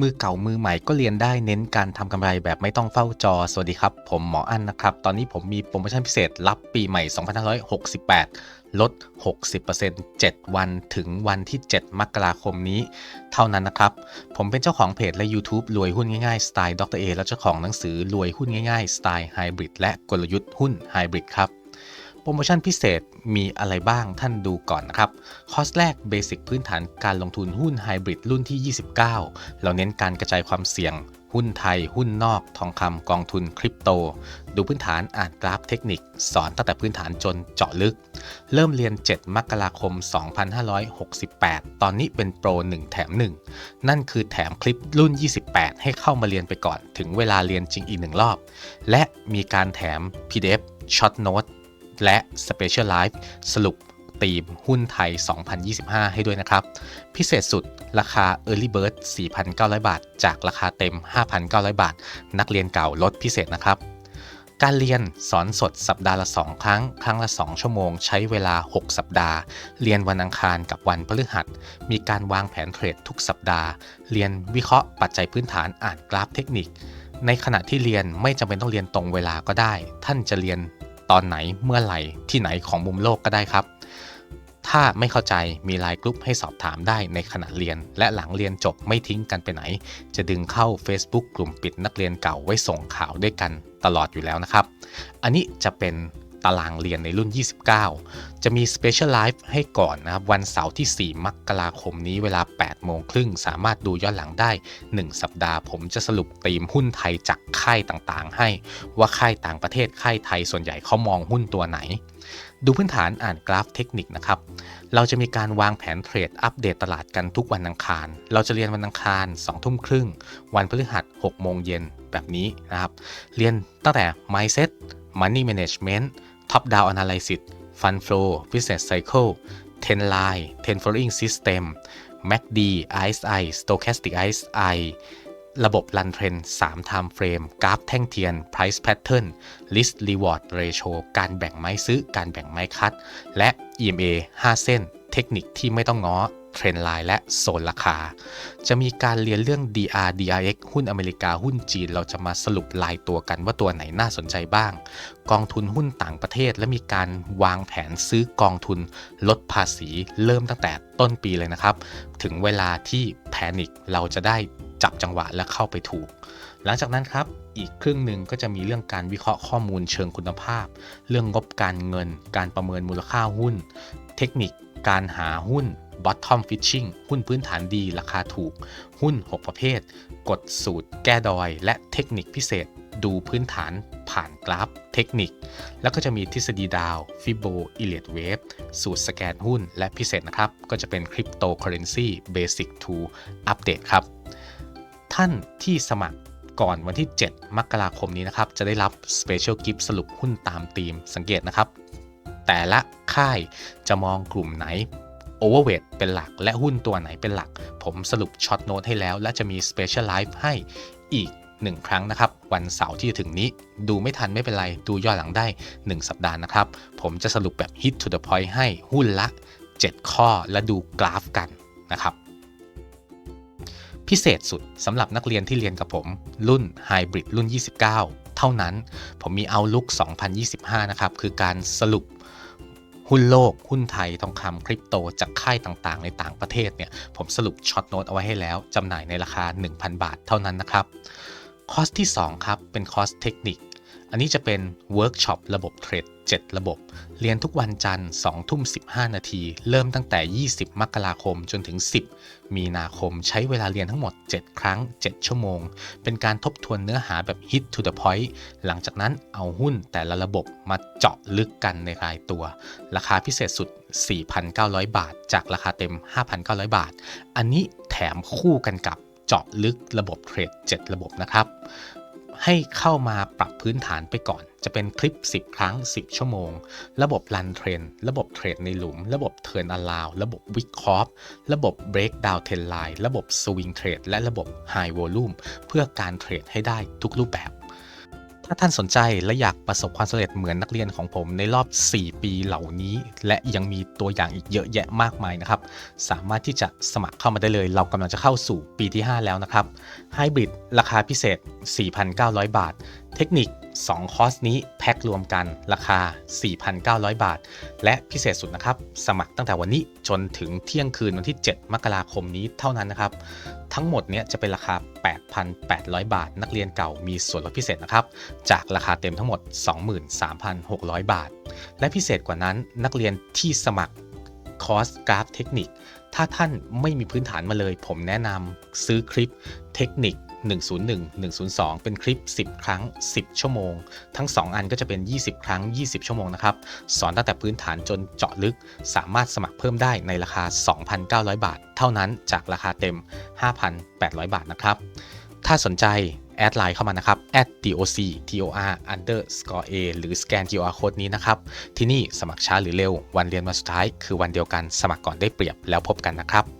มือเก่ามือใหม่ก็เรียนได้เน้นการทำกำไรแบบไม่ต้องเฝ้าจอ สวัสดีครับ ผมหมออั้นนะครับ ตอนนี้ผมมีโปรโมชั่นพิเศษรับปีใหม่ 2568 ลด 60% 7 วันถึงวันที่ 7 มกราคมนี้ เท่านั้นนะครับ ผมเป็นเจ้าของเพจและ YouTube รวยหุ้นง่ายๆสไตล์ดรเอและเจ้าของหนังสือรวยหุ้นง่ายๆสไตล์ไฮบริดและกลยุทธ์หุ้นไฮบริดครับ โปรโมชั่นพิเศษมีอะไรบ้างท่านดูก่อนนะครับ คอร์สแรกเบสิกพื้นฐานการลงทุนหุ้นไฮบริดรุ่นที่ 29 เราเน้นการกระจายความเสี่ยง หุ้นไทย หุ้นนอก ทองคำกองทุนคริปโต ดูพื้นฐานอ่านกราฟเทคนิค สอนตั้งแต่พื้นฐานจนเจาะลึก เริ่มเรียน 7 มกราคม 2568 ตอนนี้เป็นโปร 1 แถม 1 นั่นคือแถมคลิปรุ่น 28 ให้เข้ามาเรียนไปก่อน ถึงเวลาเรียนจริงอีกหนึ่งรอบ และมีการแถม PDF Short Note และ Special Live สรุปตีมหุ้นไทย 2025 ให้ด้วยนะครับ พิเศษสุดราคา Early Bird 4,900 บาท จากราคาเต็ม 5,900 บาท นักเรียนเก่าลดพิเศษนะครับ การเรียนสอนสดสัปดาห์ละ 2 ครั้ง ครั้งละ 2 ชั่วโมง ใช้เวลา 6 สัปดาห์ เรียนวันอังคารกับวันพฤหัส มีการวางแผนเทรดทุกสัปดาห์ เรียนวิเคราะห์ปัจจัยพื้นฐานอ่านกราฟเทคนิคในขณะที่เรียนไม่จำเป็นต้องเรียนตรงเวลาก็ได้ ท่านจะเรียน ตอนไหนเมื่อไหร่ที่ไหนของมุมโลกก็ได้ครับ ถ้าไม่เข้าใจมีไลน์กลุ่มให้สอบถามได้ในขณะเรียน และหลังเรียนจบไม่ทิ้งกันไปไหน จะดึงเข้า Facebook กลุ่มปิดนักเรียนเก่าไว้ส่งข่าวด้วยกันตลอดอยู่แล้วนะครับ อันนี้จะเป็น ตารางเรียนในรุ่น 29 จะมี Special Live ให้ก่อนนะครับ วันเสาร์ที่ 4 มกราคมนี้เวลา 8 โมงครึ่ง สามารถดูย้อนหลังได้ 1 สัปดาห์ ผมจะสรุปธีมหุ้นไทยจากค่ายต่างๆ ให้ว่าค่ายต่างประเทศค่ายไทยส่วนใหญ่เขามองหุ้นตัวไหน ดูพื้นฐานอ่านกราฟเทคนิคนะครับ เราจะมีการวางแผนเทรดอัปเดตตลาดกันทุกวันอังคาร เราจะเรียนวันอังคาร2ทุ่มครึ่ง วันพฤหัส6โมงเย็นแบบนี้นะครับ เรียนตั้งแต่ mindset money management top down analysis fund flow business cycle 10 line 10 following system MACD RSI stochastic RSI ระบบ Run Trend 3 Time Frame กราฟแท่งเทียน Price Pattern List Reward Ratio การแบ่งไม้ซื้อ การแบ่งไม้คัด และ EMA 5 เส้น เทคนิคที่ไม่ต้องง้อ เทรนไลน์และโซนราคา จะมีการเรียนเรื่อง DR DRX หุ้นอเมริกาหุ้นจีน เราจะมาสรุปลายตัวกันว่าตัวไหนน่าสนใจบ้าง กองทุนหุ้นต่างประเทศและมีการวางแผนซื้อกองทุนลดภาษีเริ่มตั้งแต่ต้นปีเลยนะครับ ถึงเวลาที่แพนิคเราจะได้จับจังหวะและเข้าไปถูก หลังจากนั้นครับอีกครึ่งหนึ่งก็จะมีเรื่องการวิเคราะห์ข้อมูลเชิงคุณภาพ เรื่องงบการเงิน การประเมินมูลค่าหุ้น เทคนิคการหาหุ้น bottom fishing หุ้นพื้นฐานดีราคาถูก หุ้น 6 ประเภท กดสูตร แก้ดอย และเทคนิคพิเศษ ดูพื้นฐานผ่านกราฟเทคนิค แล้วก็จะมีทฤษฎีดาวฟิโบอิเลียดเวฟสูตรสแกนหุ้นและพิเศษนะครับ ก็จะเป็นคริปโตเคอเรนซีเบสิกทูอัปเดตครับ ท่านที่สมัครก่อนวันที่ 7 มกราคมนี้นะครับ จะได้รับ Special Gift สรุปหุ้นตามธีม สังเกตนะครับ แต่ละค่ายจะมองกลุ่มไหน Overweight เป็นหลัก และหุ้นตัวไหนเป็นหลัก ผมสรุปช็อตโน้ตให้แล้ว และจะมี Special Live ให้อีก1ครั้งนะครับ วันเสาร์ที่จะถึงนี้ ดูไม่ทันไม่เป็นไร ดูย้อนหลังได้ 1 สัปดาห์นะครับ ผมจะสรุปแบบ hit to the point ให้หุ้นละ 7 ข้อและดูกราฟกันนะครับ พิเศษสุดสำหรับนักเรียนที่เรียนกับผม รุ่น Hybrid รุ่น 29 เท่านั้น ผมมีเอาลุก2025 นะครับ คือการสรุป หุ้นโลก หุ้นไทย ทองคำคริปโต จากค่ายต่างๆ ในต่างประเทศเนี่ย ผมสรุปช็อตโน้ตเอาไว้ให้แล้ว จำหน่ายในราคา 1,000 บาทเท่านั้นนะครับ คอร์สที่ 2 ครับ เป็นคอร์สเทคนิค อันนี้จะเป็นเวิร์กช็อประบบเทรด7 ระบบ เรียนทุกวันจันทร์2ทุ่ม 15 นาที เริ่มตั้งแต่ 20 มกราคมจนถึง 10 มีนาคมใช้เวลาเรียนทั้งหมด 7 ครั้ง 7 ชั่วโมง เป็นการทบทวนเนื้อหาแบบ hit to the point หลังจากนั้นเอาหุ้นแต่ละระบบมาเจาะลึกกันในรายตัว ราคาพิเศษสุด 4,900 บาท จากราคาเต็ม 5,900 บาท อันนี้แถมคู่กันกับเจาะลึกระบบเทรด 7 ระบบนะครับ ให้เข้ามาปรับพื้นฐานไปก่อน จะเป็นคลิป 10 ครั้ง 10 ชั่วโมง ระบบรันเทรน ระบบเทรดในหลุม ระบบเทิร์นอลาว ระบบวิกคอฟระบบเบรกดาวเทนไลน์ระบบสวิงเทรดและระบบไฮวอลลุ่มเพื่อการเทรดให้ได้ทุกรูปแบบ ถ้าท่านสนใจและอยากประสบความสำเร็จเหมือนนักเรียนของผมในรอบ 4 ปีเหล่านี้ และยังมีตัวอย่างอีกเยอะแยะมากมายนะครับ สามารถที่จะสมัครเข้ามาได้เลย เรากำลังจะเข้าสู่ปีที่ 5 แล้วนะครับไฮบริดราคาพิเศษ 4,900 บาท เทคนิค2 คอร์สนี้แพ็ครวมกันราคา 4,900 บาท และพิเศษสุดนะครับ สมัครตั้งแต่วันนี้จนถึงเที่ยงคืนวันที่ 7 มกราคมนี้เท่านั้นนะครับ ทั้งหมดเนี้ยจะเป็นราคา 8,800 บาท นักเรียนเก่ามีส่วนลดพิเศษนะครับ จากราคาเต็มทั้งหมด 23,600 บาท และพิเศษกว่านั้นนักเรียนที่สมัครคอร์สกราฟเทคนิค ถ้าท่านไม่มีพื้นฐานมาเลย ผมแนะนำซื้อคลิปเทคนิค 101 102 เป็นคลิป 10 ครั้ง 10 ชั่วโมง ทั้ง 2 อันก็จะเป็น 20 ครั้ง 20 ชั่วโมงนะครับ สอนตั้งแต่พื้นฐานจนเจาะลึก สามารถสมัครเพิ่มได้ในราคา 2,900 บาท เท่านั้นจากราคาเต็ม 5,800 บาทนะครับ ถ้าสนใจแอดไลน์เข้ามานะครับ @doc tor underscore a หรือสแกน QR code นี้นะครับ ที่นี่สมัครช้าหรือเร็ว วันเรียนวันสุดท้าย คือวันเดียวกัน สมัครก่อนได้เปรียบแล้วพบกันนะครับ